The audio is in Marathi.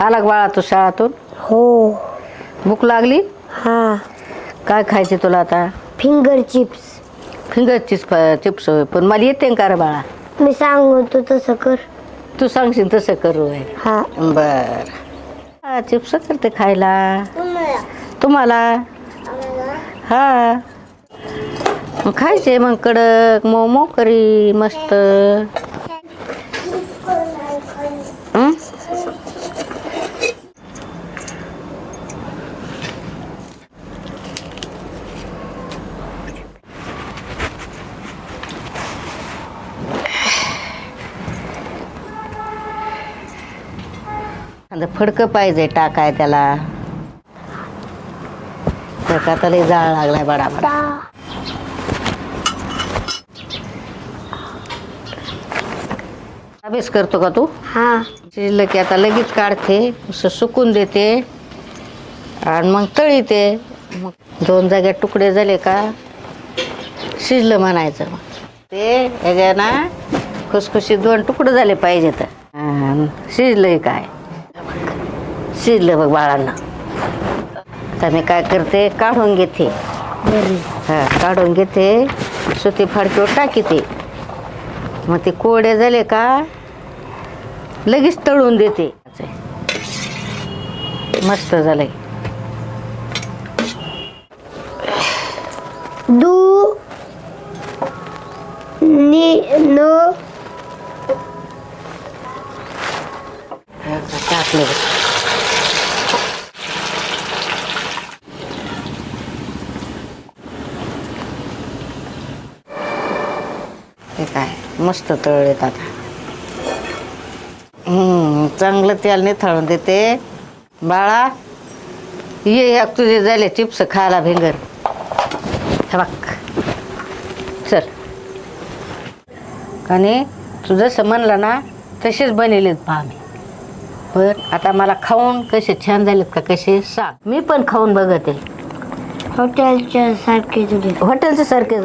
आला का बाळा तू शाळातून? हो. भूक लागली? हा. काय खायचे तुला आता? Finger chips. Finger chips chips होय पण मला येते का रे बाळा? मी सांगतो तसं कर. तू सांगशील तसं करू होय. हा. बर. हा चिप्स करते खायला. तुम्हाला. हा. मग खायचे मग कडक मोमो करी मस्त हं? आता फडकं पाहिजे टाकाय त्याला. त्याचा लय जाळ लागलाय बडा बडा. अभ्यास करतो का तू? हा. शिजलं की आता लगेच काढते असं सुकून देते आणि मग तळीते. मग दोन जाग्यात तुकडे झाले का? शिजलं म्हणायचं ते ह्याच्या ना खुसखुशीत दोन तुकडे झाले पाहिजे तर शिजलंय काय? शिजलं बघ बाळांना. आता मी काय करते? काढून घेते. हा काढून घेते. सुती फाडकीवर टाकीते. मग ते कोरडे झाले का? लगेच तळून देते. मस्त झालंय. दू नि न. टाकलं हे काय? मस्त तळलेत आता. हम्म, चांगलं तेल निथळून देते. बाळा ये या तुझे झाले चिप्स खायला भेंगर. हे बघ. चल. आणि तू जसं म्हणलं ना तसेच बनवलेत पहा मी. बर आता मला खाऊन कसे छान झालेत का कसे सांग. मी पण खाऊन बघते. हॉटेलच्या सारखे तुझे हॉटेलचे सारखे झाले.